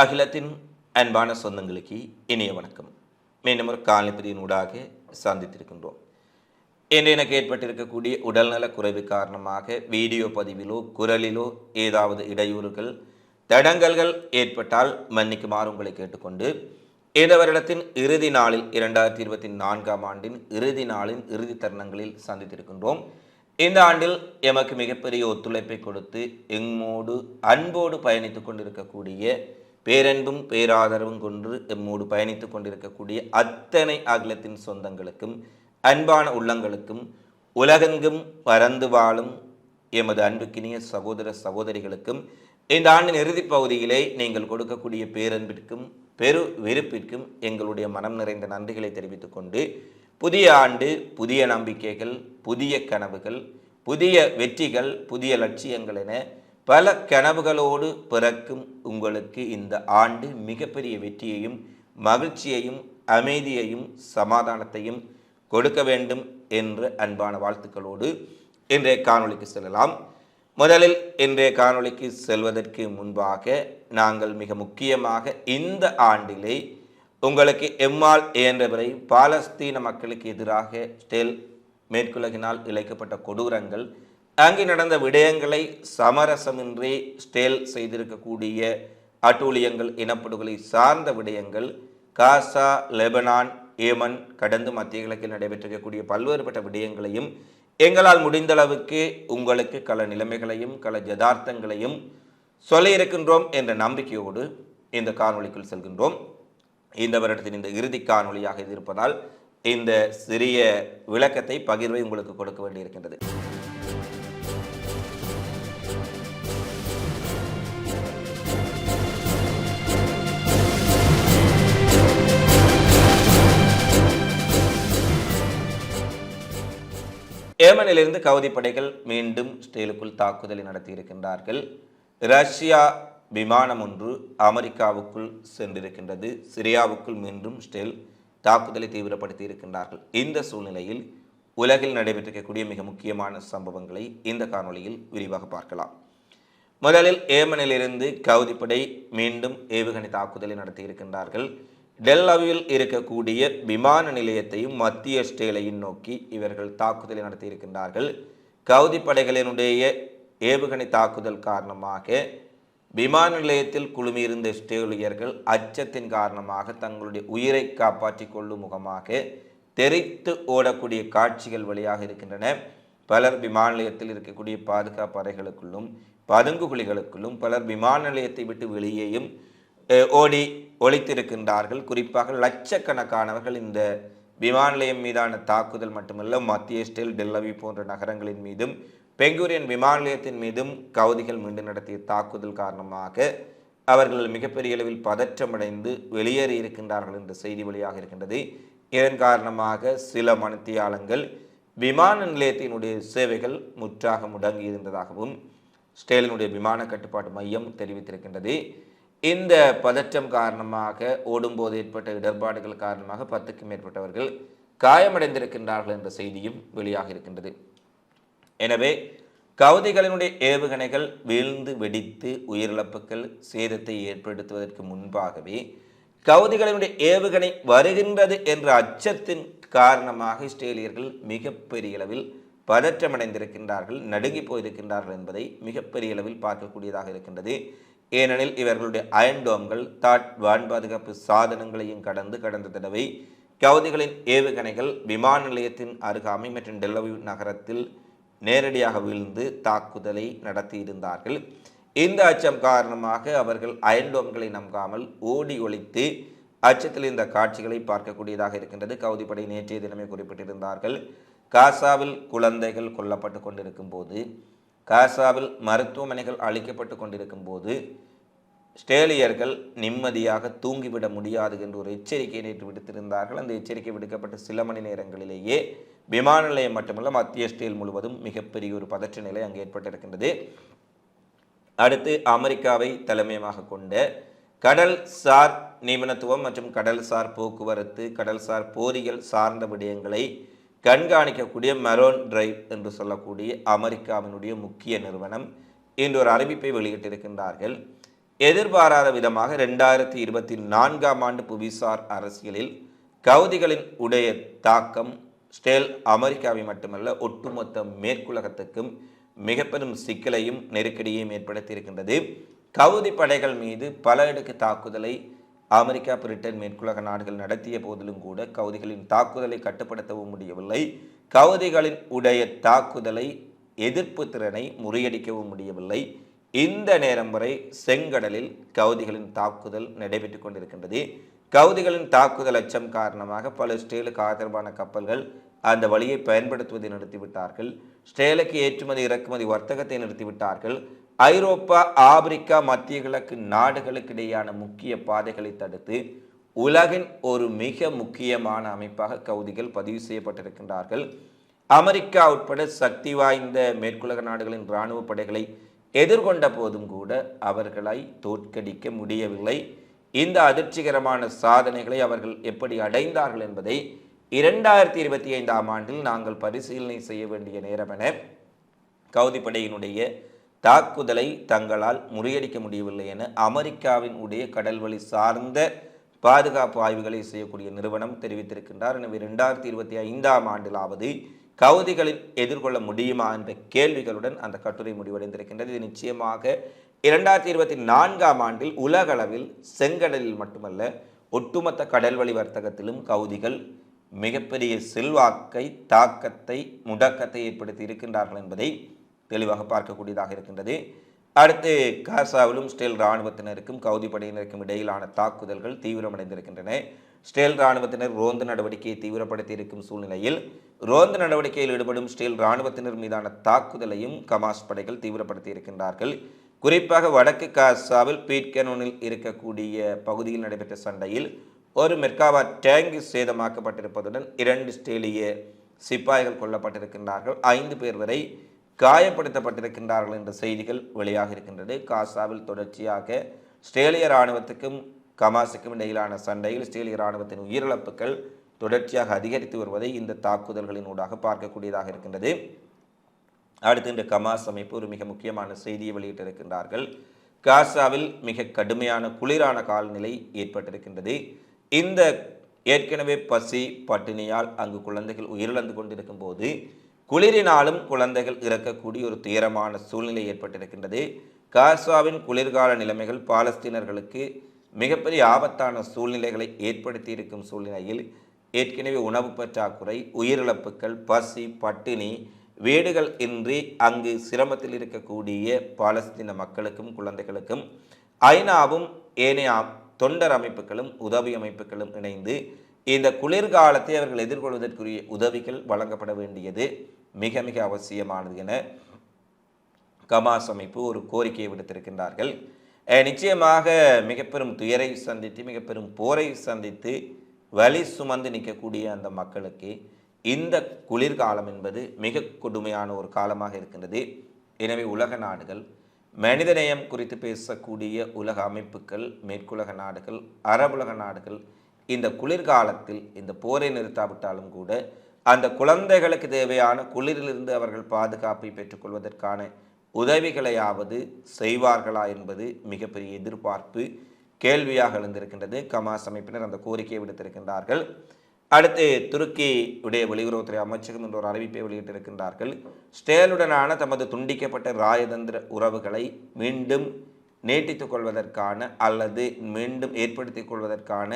அகிலத்தின் அன்பான சொந்தங்களுக்கு இனிய வணக்கம். மீண்டும் ஒரு காலப்பதியின் ஊடாக சந்தித்திருக்கின்றோம். இன்று எனக்கு ஏற்பட்டிருக்கக்கூடிய உடல்நல குறைவு காரணமாக வீடியோ பதிவிலோ குரலிலோ ஏதாவது இடையூறுகள் தடங்கல்கள் ஏற்பட்டால் மன்னிக்குமாறு உங்களை கேட்டுக்கொண்டு இந்த வருடத்தின் இறுதி நாளில் இரண்டாயிரத்தி இருபத்தி நான்காம் ஆண்டின் இறுதி நாளின் இறுதி தருணங்களில் சந்தித்திருக்கின்றோம். இந்த ஆண்டில் எமக்கு மிகப்பெரிய ஒத்துழைப்பை கொடுத்து எம்மோடு அன்போடு பயணித்துக் கொண்டிருக்கக்கூடிய பேரன்பும் பேராதரவும் கொண்டு எம்மோடு பயணித்துக் கொண்டிருக்கக்கூடிய அத்தனை அகிலத்தின் சொந்தங்களுக்கும் அன்பான உள்ளங்களுக்கும் உலகெங்கும் பறந்து வாழும் எமது அன்புக்கினிய சகோதர சகோதரிகளுக்கும் இந்த ஆண்டின் இறுதிப் பகுதியிலே நீங்கள் கொடுக்கக்கூடிய பேரன்பிற்கும் பெரு வெறுப்பிற்கும் எங்களுடைய மனம் நிறைந்த நன்றிகளை தெரிவித்துக் கொண்டு புதிய ஆண்டு புதிய நம்பிக்கைகள் புதிய கனவுகள் புதிய வெற்றிகள் புதிய லட்சியங்கள் என பல கனவுகளோடு பிறக்கும் உங்களுக்கு இந்த ஆண்டு மிகப்பெரிய வெற்றியையும் மகிழ்ச்சியையும் அமைதியையும் சமாதானத்தையும் கொடுக்க வேண்டும் என்ற அன்பான வாழ்த்துக்களோடு இன்றைய காணொளிக்கு செல்லலாம். முதலில் இன்றைய காணொளிக்கு செல்வதற்கு முன்பாக நாங்கள் மிக முக்கியமாக இந்த ஆண்டிலே உங்களுக்கு எம்மால் இயன்றவரை பாலஸ்தீன மக்களுக்கு எதிராக ஸ்டெல் மேற்குலகினால் இழைக்கப்பட்ட கொடூரங்கள் அங்கு நடந்த விடயங்களை சமரசமின்றி ஸ்டேல் செய்திருக்கக்கூடிய அட்டூழியங்கள் இனப்படுகொலை சார்ந்த விடயங்கள் காசா லெபனான் ஏமன் கடந்து மத்திய கிழக்கில் நடைபெற்றிருக்கக்கூடிய பல்வேறுபட்ட விடயங்களையும் எங்களால் முடிந்தளவுக்கு உங்களுக்கு கல நிலைமைகளையும் கல யதார்த்தங்களையும் சொல்ல இருக்கின்றோம் என்ற நம்பிக்கையோடு இந்த காணொளிக்குள் செல்கின்றோம். இந்த வருடத்தின் இந்த இறுதி காணொளியாக இது இருப்பதால் இந்த சிறிய விளக்கத்தை பகிர்வை உங்களுக்கு கொடுக்க வேண்டியிருக்கின்றது. ஏமனிலிருந்து கவுதி படைகள் மீண்டும் ஸ்டேலுக்குள் தாக்குதலை நடத்தியிருக்கின்றார்கள். ரஷ்யா விமானம் ஒன்று அமெரிக்காவுக்குள் சென்றிருக்கின்றது. சிரியாவுக்குள் மீண்டும் ஸ்டேல் தாக்குதலை தீவிரப்படுத்தி இருக்கின்றார்கள் இந்த சூழ்நிலையில் உலகில் நடைபெற்றிருக்கக்கூடிய மிக முக்கியமான சம்பவங்களை இந்த காணொளியில் விரிவாக பார்க்கலாம். முதலில் ஏமனிலிருந்து கவுதிப்படை மீண்டும் ஏவுகணை தாக்குதலை நடத்தியிருக்கின்றார்கள். டெல்லவில் இருக்கக்கூடிய விமான நிலையத்தையும் மத்திய ஸ்டேலையும் நோக்கி இவர்கள் தாக்குதலை நடத்தியிருக்கின்றார்கள். கவுதி படைகளினுடைய ஏவுகணை தாக்குதல் காரணமாக விமான நிலையத்தில் குழுமியிருந்த இஸ்ரேலியர்கள் அச்சத்தின் காரணமாக தங்களுடைய உயிரை காப்பாற்றிக் கொள்ளும் முகமாக தெரித்து ஓடக்கூடிய காட்சிகள் வழியாக இருக்கின்றன. பலர் விமான நிலையத்தில் இருக்கக்கூடிய பாதுகாப்பு அறைகளுக்குள்ளும் பதுங்கு குழிகளுக்குள்ளும் பலர் விமான நிலையத்தை விட்டு வெளியேயும் ஓடி ஒழித்திருக்கின்றார்கள் குறிப்பாக லட்சக்கணக்கானவர்கள் இந்த விமான நிலையம் மீதான தாக்குதல் மட்டுமல்ல மத்திய ஸ்டேல் டெல்லவி போன்ற நகரங்களின் மீதும் பெங்கூரியன் விமான நிலையத்தின் மீதும் கவுதிகள் மீண்டும் நடத்திய தாக்குதல் காரணமாக அவர்கள் மிகப்பெரிய அளவில் பதற்றமடைந்து வெளியேறி இருக்கின்றார்கள் என்ற செய்தி வழியாக இருக்கின்றது. இதன் காரணமாக சில மணித்தியாலங்கள் விமான நிலையத்தினுடைய சேவைகள் முற்றாக முடங்கியிருந்ததாகவும் ஸ்டேலினுடைய விமான கட்டுப்பாட்டு மையம் தெரிவித்திருக்கின்றது. இந்த பதற்றம் காரணமாக ஓடும்போது ஏற்பட்ட இடர்பாடுகள் காரணமாக பத்துக்கும் மேற்பட்டவர்கள் காயமடைந்திருக்கின்றார்கள் என்ற செய்தியும் வெளியாக இருக்கின்றது. எனவே கவுதிகளினுடைய ஏவுகணைகள் வீழ்ந்து வெடித்து உயிரிழப்புகள் சேதத்தை ஏற்படுத்துவதற்கு முன்பாகவே கவுதிகளினுடைய ஏவுகணை வருகின்றது என்ற அச்சத்தின் காரணமாக இஸ்ரேலியர்கள் மிகப்பெரிய அளவில் பதற்றமடைந்திருக்கின்றார்கள் நடுங்கி போயிருக்கின்றார்கள் என்பதை மிகப்பெரிய அளவில் பார்க்கக்கூடியதாக இருக்கின்றது. ஏனெனில் இவர்களுடைய அயன்டோம்கள் தாட் வான் பாதுகாப்பு சாதனங்களையும் கடந்து கடந்த தடவை கவுதிகளின் ஏவுகணைகள் விமான நிலையத்தின் அருகாமை மற்றும் டெல்லவி நகரத்தில் நேரடியாக வீழ்ந்து தாக்குதலை நடத்தியிருந்தார்கள். இந்த அச்சம் காரணமாக அவர்கள் அயன்டோம்களை நம்பாமல் ஓடி ஒழித்து அச்சத்தில் இந்த காட்சிகளை பார்க்கக்கூடியதாக இருக்கின்றது. கவுதிப்படை நேற்றைய தினமே குறிப்பிட்டிருந்தார்கள். காசாவில் குழந்தைகள் கொல்லப்பட்டு கொண்டிருக்கும் போது காசாவில் மருத்துவமனைகள் அழிக்கப்பட்டு கொண்டிருக்கும் போது ஸ்டேலியர்கள் நிம்மதியாக தூங்கிவிட முடியாது என்று ஒரு எச்சரிக்கையை நேற்று விடுத்திருந்தார்கள். அந்த எச்சரிக்கை விடுக்கப்பட்ட சில மணி நேரங்களிலேயே விமான நிலையம் மட்டுமல்ல மத்திய ஸ்டேல் முழுவதும் மிகப்பெரிய ஒரு பதற்ற நிலை அங்கே ஏற்பட்டிருக்கின்றது. அடுத்து அமெரிக்காவை தலைமையமாக கொண்ட கடல் சார் நிபுணத்துவம் மற்றும் கடல் சார் போக்குவரத்து கடல் சார் போரியல் சார்ந்த விடயங்களை கண்காணிக்கக்கூடிய மெரோன் டிரைவ் என்று சொல்லக்கூடிய அமெரிக்காவினுடைய முக்கிய நிறுவனம் இன்று ஒரு அறிவிப்பை வெளியிட்டிருக்கின்றார்கள். எதிர்பாராத விதமாக ரெண்டாயிரத்தி இருபத்தி நான்காம் ஆண்டு புவிசார் அரசியலில் கவுதிகளின் உடைய தாக்கம் ஸ்டேல் அமெரிக்காவை மட்டுமல்ல ஒட்டுமொத்த மேற்குலகத்துக்கும் மிக பெரும் சிக்கலையும் நெருக்கடியையும் ஏற்படுத்தியிருக்கின்றது. கவுதி படைகள் மீது பல அடுக்கு தாக்குதலை அமெரிக்கா பிரிட்டன் மேற்குலக நாடுகள் நடத்திய போதிலும் கூட கவுதிகளின் தாக்குதலை கட்டுப்படுத்தவும் முடியவில்லை. கவுதிகளின் உடைய தாக்குதலை எதிர்ப்பு திறனை முறியடிக்கவும் முடியவில்லை. இந்த நேரம் வரை செங்கடலில் கவுதிகளின் தாக்குதல் நடைபெற்றுக் கொண்டிருக்கின்றது. கவுதிகளின் தாக்குதல் அச்சம் காரணமாக பல ஸ்டேலுக்கு ஆதரவான கப்பல்கள் அந்த வழியை பயன்படுத்துவதை நிறுத்திவிட்டார்கள். ஸ்டேலுக்கு ஏற்றுமதி இறக்குமதி வர்த்தகத்தை நிறுத்திவிட்டார்கள். ஐரோப்பா ஆப்பிரிக்கா மத்திய கிழக்கு நாடுகளுக்கு இடையான முக்கிய பாதைகளை தடுத்து உலகின் ஒரு மிக முக்கியமான அமைப்பாக கவுதிகள் பதிவு செய்யப்பட்டிருக்கின்றார்கள். அமெரிக்கா உட்பட சக்தி வாய்ந்த மேற்குலக நாடுகளின் இராணுவ படைகளை எதிர்கொண்ட போதும் கூட அவர்களை தோற்கடிக்க முடியவில்லை. இந்த அதிர்ச்சிகரமான சாதனைகளை அவர்கள் எப்படி அடைந்தார்கள் என்பதை இரண்டாயிரத்தி இருபத்தி ஐந்தாம் ஆண்டில் நாங்கள் பரிசீலனை செய்ய வேண்டிய நேரம் என கவுதி படையினுடைய தாக்குதலை தங்களால் முறியடிக்க முடியவில்லை என அமெரிக்காவின் உடைய கடல்வழி சார்ந்த பாதுகாப்பு ஆய்வுகளை செய்யக்கூடிய நிறுவனம் தெரிவித்திருக்கின்றார். எனவே ரெண்டாயிரத்தி இருபத்தி ஐந்தாம் ஆண்டிலாவது கவுதிகளில் எதிர்கொள்ள முடியுமா என்ற கேள்விகளுடன் அந்த கட்டுரை முடிவடைந்திருக்கின்றது. இது நிச்சயமாக இரண்டாயிரத்தி இருபத்தி நான்காம் ஆண்டில் உலகளவில் செங்கடலில் மட்டுமல்ல ஒட்டுமொத்த கடல்வழி வர்த்தகத்திலும் கவுதிகள் மிகப்பெரிய செல்வாக்கை தாக்கத்தை முடக்கத்தை ஏற்படுத்தி இருக்கின்றார்கள் என்பதை தெளிவாக பார்க்கக்கூடியதாக இருக்கின்றது. அடுத்து காசாவிலும் ஸ்டேல் இராணுவத்தினருக்கும் கவுதி படையினருக்கும் இடையிலான தாக்குதல்கள் தீவிரமடைந்திருக்கின்றன. ஸ்டேல் இராணுவத்தினர் ரோந்து நடவடிக்கையை தீவிரப்படுத்தி இருக்கும் சூழ்நிலையில் ரோந்து நடவடிக்கையில் ஈடுபடும் ஸ்டேல் இராணுவத்தினர் மீதான தாக்குதலையும் கமாஸ் படைகள் தீவிரப்படுத்தி இருக்கின்றார்கள் குறிப்பாக வடக்கு காசாவில் பீட்கனோனில் இருக்கக்கூடிய பகுதியில் நடைபெற்ற சண்டையில் ஒரு மெர்காவா டேங்க் சேதமாக்கப்பட்டிருப்பதுடன் இரண்டு ஸ்டேலிய சிப்பாய்கள் கொல்லப்பட்டிருக்கின்றார்கள். ஐந்து பேர் வரை காயப்படுத்தப்பட்டிருக்கின்றார்கள் என்ற செய்திகள் வெளியாக இருக்கின்றது. காசாவில் தொடர்ச்சியாக ஸ்ட்ரேலிய இராணுவத்துக்கும் கமாஸுக்கும் இடையிலான சண்டையில் ஸ்ட்ரேலிய இராணுவத்தின் உயிரிழப்புகள் தொடர்ச்சியாக அதிகரித்து வருவதை இந்த தாக்குதல்களின் ஊடாக பார்க்கக்கூடியதாக இருக்கின்றது. அடுத்து இந்த கமாஸ் அமைப்பு ஒரு மிக முக்கியமான செய்தியை வெளியிட்டிருக்கின்றார்கள். காசாவில் மிக கடுமையான குளிரான காலநிலை ஏற்பட்டிருக்கின்றது. இந்த ஏற்கனவே பசி பட்டினியால் அங்கு குழந்தைகள் உயிரிழந்து கொண்டிருக்கும் போது குளிரினாலும் குழந்தைகள் இறக்கக்கூடிய ஒரு துயரமான சூழ்நிலை ஏற்பட்டிருக்கின்றது. காசாவின் குளிர்கால நிலைமைகள் பாலஸ்தீனர்களுக்கு மிகப்பெரிய ஆபத்தான சூழ்நிலைகளை ஏற்படுத்தி இருக்கும் சூழ்நிலையில் ஏற்கனவே உணவு பற்றாக்குறை உயிரிழப்புகள் பசி பட்டினி வீடுகள் இன்றி அங்கு சிரமத்தில் இருக்கக்கூடிய பாலஸ்தீன மக்களுக்கும் குழந்தைகளுக்கும் ஐநாவும் ஏனைய தொண்டர் அமைப்புகளும் உதவி அமைப்புகளும் இணைந்து இந்த குளிர்காலத்தை அவர்கள் எதிர்கொள்வதற்குரிய உதவிகள் வழங்கப்பட வேண்டியது. மிக மிக அவசியமானது என கமாஸ் அமைப்பு ஒரு கோரிக்கையை விடுத்திருக்கின்றார்கள். நிச்சயமாக மிக பெரும் துயரை சந்தித்து மிக பெரும் போரை சந்தித்து வலி சுமந்து நிற்கக்கூடிய அந்த மக்களுக்கு இந்த குளிர்காலம் என்பது மிக கொடுமையான ஒரு காலமாக இருக்கின்றது. எனவே உலக நாடுகள் மனிதநேயம் குறித்து பேசக்கூடிய உலக அமைப்புகள் மேற்குலக நாடுகள் அரபுலக நாடுகள் இந்த குளிர்காலத்தில் இந்த போரை நிறுத்தாவிட்டாலும் கூட அந்த குழந்தைகளுக்கு தேவையான குளிரிலிருந்து அவர்கள் பாதுகாப்பை பெற்றுக்கொள்வதற்கான உதவிகளையாவது செய்வார்களா என்பது மிகப்பெரிய எதிர்பார்ப்பு கேள்வியாக எழுந்திருக்கின்றது. கமாஸ் அமைப்பினர் அந்த கோரிக்கையை விடுத்திருக்கின்றார்கள். அடுத்து துருக்கி உடைய வெளியுறவுத்துறை அமைச்சகம் என்ற ஒரு அறிவிப்பை வெளியிட்டிருக்கின்றார்கள். ஸ்டேலுடனான தமது துண்டிக்கப்பட்ட ராயதந்திர உறவுகளை மீண்டும் நீட்டித்துக் கொள்வதற்கான அல்லது மீண்டும் ஏற்படுத்திக் கொள்வதற்கான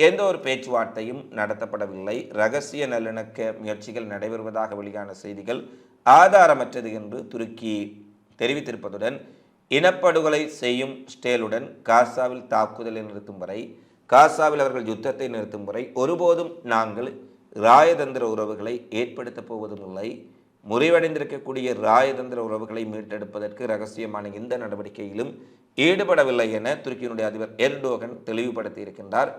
எந்த ஒரு பேச்சுவார்த்தையும் நடத்தப்படவில்லை. ரகசிய நல்லிணக்க முயற்சிகள் நடைபெறுவதாக வெளியான செய்திகள் ஆதாரமற்றது என்று துருக்கி தெரிவித்திருப்பதுடன் இனப்படுகொலை செய்யும் ஸ்டேலுடன் காசாவில் தாக்குதலை நிறுத்தும் வரை காசாவில் அவர்கள் யுத்தத்தை நிறுத்தும் வரை ஒருபோதும் நாங்கள் ராயதந்திர உறவுகளை ஏற்படுத்தப் போவதும் இல்லை முறிவடைந்திருக்கக்கூடிய ராயதந்திர உறவுகளை மீட்டெடுப்பதற்கு ரகசியமான எந்த நடவடிக்கையிலும் ஈடுபடவில்லை என துருக்கியினுடைய அதிபர் எர்டோகன் தெளிவுபடுத்தி இருக்கின்றார்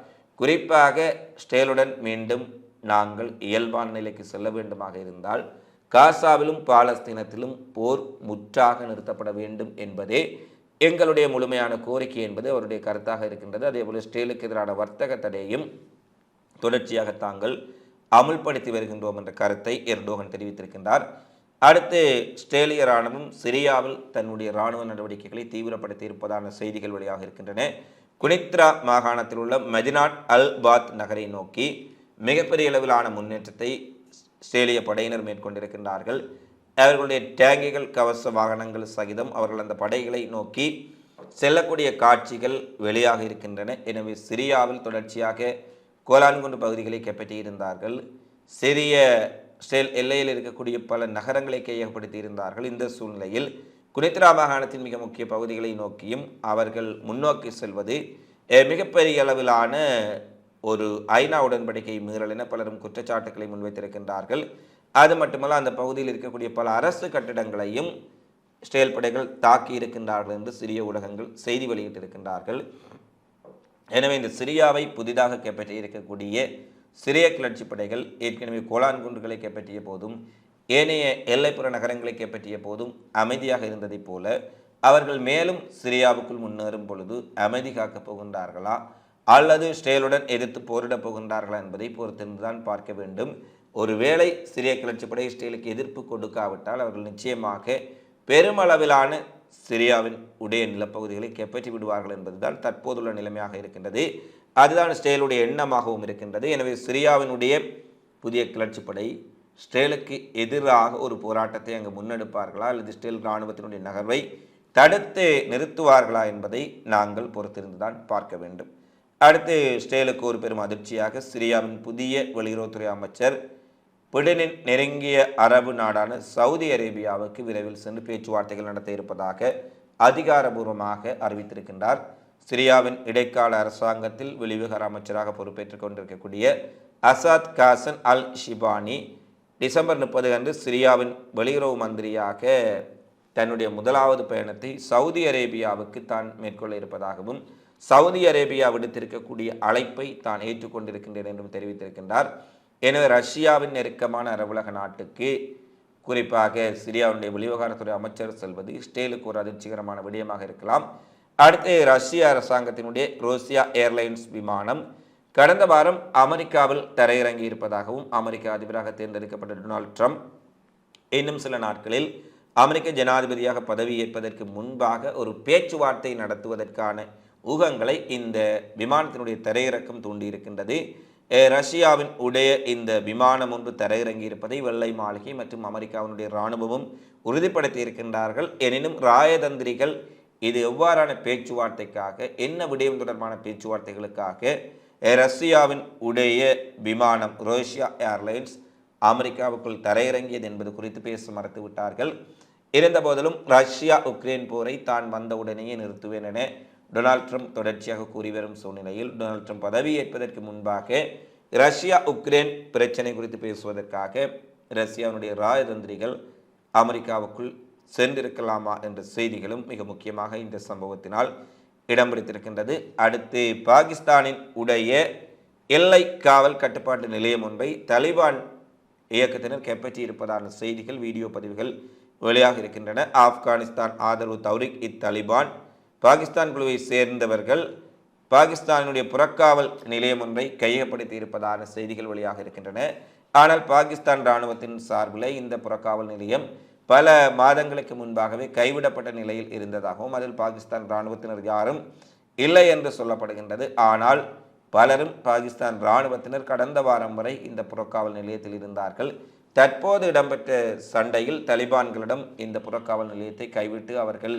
குறிப்பாக ஸ்டேலுடன் மீண்டும் நாங்கள் இயல்பான நிலைக்கு செல்ல வேண்டுமாக இருந்தால் காசாவிலும் பாலஸ்தீனத்திலும் போர் முற்றாக நிறுத்தப்பட வேண்டும் என்பதே எங்களுடைய முழுமையான கோரிக்கை என்பது அவருடைய கருத்தாக இருக்கின்றது. அதேபோல் ஸ்டேலுக்கு எதிரான வர்த்தக தடையையும் தொடர்ச்சியாக தாங்கள் அமுல்படுத்தி வருகின்றோம் என்ற கருத்தை எர்டோகன் தெரிவித்திருக்கின்றார். அடுத்து ஸ்ட்ரேலிய இராணுவம் சிரியாவில் தன்னுடைய இராணுவ நடவடிக்கைகளை தீவிரப்படுத்தி இருப்பதான செய்திகள் வெளியாக இருக்கின்றன. குனித்ரா மாகாணத்தில் உள்ள மதினாட் அல் பாத் நகரை நோக்கி மிகப்பெரிய அளவிலான முன்னேற்றத்தை ஸ்ட்ரேலிய படையினர் மேற்கொண்டிருக்கின்றார்கள். அவர்களுடைய டேங்கிகள் கவச வாகனங்கள் சகிதம் அவர்கள் அந்த படைகளை நோக்கி செல்லக்கூடிய காட்சிகள் வெளியாக இருக்கின்றன. எனவே சிரியாவில் தொடர்ச்சியாக கோலான்குண்டு பகுதிகளை கைப்பற்றியிருந்தார்கள். சிறிய ஸ்டேல் எல்லையில் இருக்கக்கூடிய பல நகரங்களை கையகப்படுத்தி இருந்தார்கள் இந்த சூழ்நிலையில் குனித்ரா மாகாணத்தின் மிக முக்கிய பகுதிகளை நோக்கியும் அவர்கள் முன்னோக்கி செல்வது மிகப்பெரிய அளவிலான ஒரு ஐநா உடன்படிக்கை மீறல் என பலரும் குற்றச்சாட்டுக்களை முன்வைத்திருக்கின்றார்கள். அது மட்டுமல்ல அந்த பகுதியில் இருக்கக்கூடிய பல அரசு கட்டிடங்களையும் ஸ்டேல் படைகள் தாக்கி இருக்கின்றார்கள் என்று சிறிய ஊடகங்கள் செய்தி வெளியிட்டிருக்கின்றார்கள். எனவே இந்த சிரியாவை புதிதாக கைப்பற்றி இருக்கக்கூடிய சிரிய கிளர்ச்சி படைகள் ஏற்கனவே கோலான் குண்டுகளை கைப்பற்றிய போதும் ஏனைய எல்லைப்புற நகரங்களை கைப்பற்றிய போதும் அமைதியாக இருந்ததைப் போல அவர்கள் மேலும் சிரியாவுக்குள் முன்னேறும் பொழுது அமைதி காக்கப் போகின்றார்களா? அல்லது ஸ்டேலுடன் எதிர்த்து போரிடப் போகின்றார்களா என்பதை பொறுத்திருந்துதான் பார்க்க வேண்டும். ஒருவேளை சிரிய கிளர்ச்சிப்படை ஸ்டேலுக்கு எதிர்ப்பு கொடுக்காவிட்டால் அவர்கள் நிச்சயமாக பெருமளவிலான சிரியாவின் உடைய நிலப்பகுதிகளை கைப்பற்றி விடுவார்கள் என்பதுதான் தற்போதுள்ள நிலைமையாக இருக்கின்றது. அதுதான் ஸ்டேலுடைய எண்ணமாகவும் இருக்கின்றது. எனவே சிரியாவினுடைய புதிய கிளர்ச்சிப்படை ஸ்டேலுக்கு எதிராக ஒரு போராட்டத்தை அங்கு முன்னெடுப்பார்களா அல்லது ஸ்டேல் இராணுவத்தினுடைய நகர்வை தடுத்து நிறுத்துவார்களா என்பதை நாங்கள் பொறுத்திருந்துதான் பார்க்க வேண்டும். அடுத்து ஸ்டேலுக்கு ஒரு பெரும் அதிர்ச்சியாக சிரியாவின் புதிய வெளியுறவுத்துறை அமைச்சர் பிடனின் நெருங்கிய அரபு நாடான சவுதி அரேபியாவுக்கு விரைவில் சென்று பேச்சுவார்த்தைகள் நடத்த இருப்பதாக அதிகாரபூர்வமாக அறிவித்திருக்கின்றார். சிரியாவின் இடைக்கால அரசாங்கத்தில் வெளிவிவகார அமைச்சராக பொறுப்பேற்றுக் கொண்டிருக்கக்கூடிய Asaad Hassan al Shaibani December முப்பது அன்று சிரியாவின் வெளியுறவு மந்திரியாக தன்னுடைய முதலாவது பயணத்தை சவுதி அரேபியாவுக்கு தான் மேற்கொள்ள இருப்பதாகவும் சவுதி அரேபியா விடுத்திருக்கக்கூடிய அழைப்பை தான் ஏற்றுக்கொண்டிருக்கின்றேன் என்றும் தெரிவித்திருக்கின்றார். எனவே ரஷ்யாவின் நெருக்கமான அரபுலக நாட்டுக்கு குறிப்பாக சிரியாவுடைய வெளிவிவகாரத்துறை அமைச்சர் செல்வது ஸ்டேலுக்கு ஒரு அதிர்ச்சிகரமான விடயமாக இருக்கலாம். அடுத்து ரஷ்ய அரசாங்கத்தினுடைய ரோசியா ஏர்லைன்ஸ் விமானம் கடந்த வாரம் அமெரிக்காவில் தரையிறங்கி இருப்பதாகவும் அமெரிக்க அதிபராக தேர்ந்தெடுக்கப்பட்ட டொனால்ட் ட்ரம்ப் இன்னும் சில நாட்களில் அமெரிக்க ஜனாதிபதியாக பதவியேற்பதற்கு முன்பாக ஒரு பேச்சுவார்த்தை நடத்துவதற்கான ஊகங்களை இந்த விமானத்தினுடைய தரையிறக்கம் தூண்டியிருக்கின்றது. ரஷ்யாவின் உடைய இந்த விமானம் ஒன்று தரையிறங்கி இருப்பதை வெள்ளை மாளிகை மற்றும் அமெரிக்காவினுடைய இராணுவமும் உறுதிப்படுத்தி இருக்கின்றார்கள் எனினும் ராயதந்திரிகள் இது எவ்வாறான பேச்சுவார்த்தைக்காக என்ன விடயம் தொடர்பான பேச்சுவார்த்தைகளுக்காக ரஷ்யாவின் உடைய விமானம் ரோஷியா ஏர்லைன்ஸ் அமெரிக்காவுக்குள் தரையிறங்கியது என்பது குறித்து பேச மறுத்து விட்டார்கள் இருந்தபோதிலும் ரஷ்யா உக்ரைன் போரை தான் வந்தவுடனேயே நிறுத்துவேன் என டொனால்ட் ட்ரம்ப் தொடர்ச்சியாக கூறி வரும் சூழ்நிலையில் டொனால்ட் ட்ரம்ப் பதவியேற்பதற்கு முன்பாக ரஷ்யா உக்ரைன் பிரச்சனை குறித்து பேசுவதற்காக ரஷ்யாவினுடைய ராஜதந்திரிகள் அமெரிக்காவுக்குள் சென்றிருக்கலாமா என்ற செய்திகளும் மிக முக்கியமாக இந்த சம்பவத்தினால் இடம் பிடித்திருக்கின்றது அடுத்து பாகிஸ்தானின் உடைய எல்லை காவல் கட்டுப்பாட்டு நிலையம் ஒன்றை தலிபான் இயக்கத்தினர் கைப்பற்றி இருப்பதான செய்திகள் வீடியோ பதிவுகள் வெளியாக இருக்கின்றன. ஆப்கானிஸ்தான் ஆதரவு தௌரிக் இத்தலிபான் பாகிஸ்தான் குழுவை சேர்ந்தவர்கள் பாகிஸ்தானுடைய புறக்காவல் நிலையம் ஒன்றை கையகப்படுத்தி இருப்பதான செய்திகள் வெளியாக இருக்கின்றன. ஆனால் பாகிஸ்தான் இராணுவத்தின் சார்பில் இந்த புறக்காவல் நிலையம் பல மாதங்களுக்கு முன்பாகவே கைவிடப்பட்ட நிலையில் இருந்ததாகவும் அதில் பாகிஸ்தான் இராணுவத்தினர் யாரும் இல்லை என்று சொல்லப்படுகின்றது. ஆனால் பலரும் பாகிஸ்தான் இராணுவத்தினர் கடந்த வாரம் வரை இந்த புறக்காவல் நிலையத்தில் இருந்தார்கள். தற்போது இடம்பெற்ற சண்டையில் தலிபான்களிடம் இந்த புறக்காவல் நிலையத்தை கைவிட்டு அவர்கள்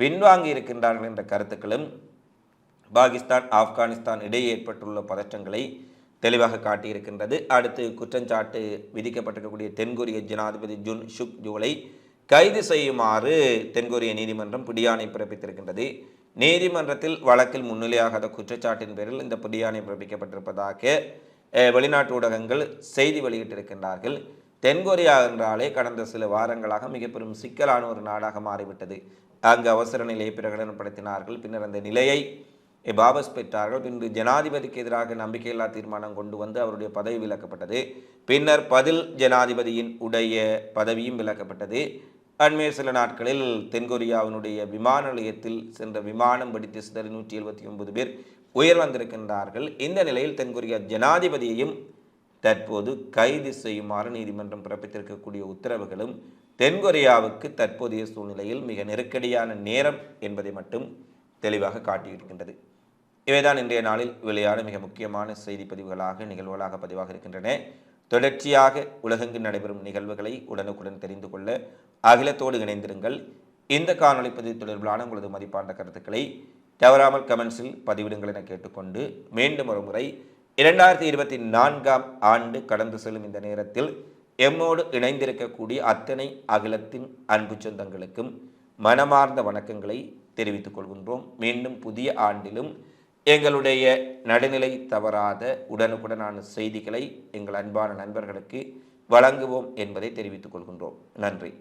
பின்வாங்கி இருக்கின்றார்கள் என்ற கருத்துக்களும் பாகிஸ்தான் ஆப்கானிஸ்தான் இடையே ஏற்பட்டுள்ள பதற்றங்களை தெளிவாக காட்டியிருக்கின்றது. அடுத்து குற்றச்சாட்டு விதிக்கப்பட்டிருக்கக்கூடிய தென்கொரிய ஜனாதிபதி ஜுன் ஷுக் ஜூலை. கைது செய்யுமாறு தென்கொரிய நீதிமன்றம் பிடியாணை பிறப்பித்திருக்கின்றது. நீதிமன்றத்தில் வழக்கில் முன்னிலையாகாத குற்றச்சாட்டின் பேரில் இந்த பிடியாணை பிறப்பிக்கப்பட்டிருப்பதாக வெளிநாட்டு ஊடகங்கள் செய்தி வெளியிட்டிருக்கின்றார்கள். தென்கொரியா என்றாலே கடந்த சில வாரங்களாக மிக பெரும் சிக்கலான ஒரு நாடாக மாறிவிட்டது. அங்கு அவசர நிலையை பிரகடனப்படுத்தினார்கள். பின்னர் அந்த நிலையை வாபஸ் பெற்றார்கள். பின்பு ஜனாதிபதிக்கு எதிராக நம்பிக்கையில்லா தீர்மானம் கொண்டு வந்து அவருடைய பதவி விலக்கப்பட்டது. பின்னர் பதில் ஜனாதிபதியின் உடைய பதவியும் விலக்கப்பட்டது. அண்மைய சில நாட்களில் தென்கொரியாவினுடைய விமான நிலையத்தில் சென்ற விமானம் வெடித்து சிதறி நூற்றி எழுபத்தி ஒன்பது பேர் உயர் வந்திருக்கின்றார்கள். இந்த நிலையில் தென்கொரியா ஜனாதிபதியையும் தற்போது கைது செய்யுமாறு நீதிமன்றம் பிறப்பித்திருக்கக்கூடிய உத்தரவுகளும் தென்கொரியாவுக்கு தற்போதைய சூழ்நிலையில் மிக நெருக்கடியான நேரம் என்பதை மட்டும் தெளிவாக காட்டியிருக்கின்றது. இவைதான் இன்றைய நாளில் வெளியான மிக முக்கியமான செய்தி பதிவுகளாக நிகழ்வுகளாக பதிவாக இருக்கின்றன. தொடர்ச்சியாக உலகெங்கு நடைபெறும் நிகழ்வுகளை உடனுக்குடன் தெரிந்து கொள்ள அகிலத்தோடு இணைந்திருங்கள். இந்த காணொளி பதிவு தொடர்பிலான உங்களது மதிப்பான கருத்துக்களை தவறாமல் கமெண்ட்ஸில் பதிவிடுங்கள் என கேட்டுக்கொண்டு மீண்டும் ஒரு முறை இரண்டாயிரத்தி இருபத்தி நான்காம் ஆண்டு கடந்து செல்லும் இந்த நேரத்தில் எம்மோடு இணைந்திருக்கக்கூடிய அத்தனை அகிலத்தின் அன்பு சொந்தங்களுக்கும் மனமார்ந்த வணக்கங்களை தெரிவித்துக் கொள்கின்றோம். மீண்டும் புதிய ஆண்டிலும் எங்களுடைய நடுநிலை தவறாத உடனுக்குடனான செய்திகளை எங்கள் அன்பான நண்பர்களுக்கு வழங்குவோம் என்பதை தெரிவித்துக் கொள்கின்றோம். நன்றி.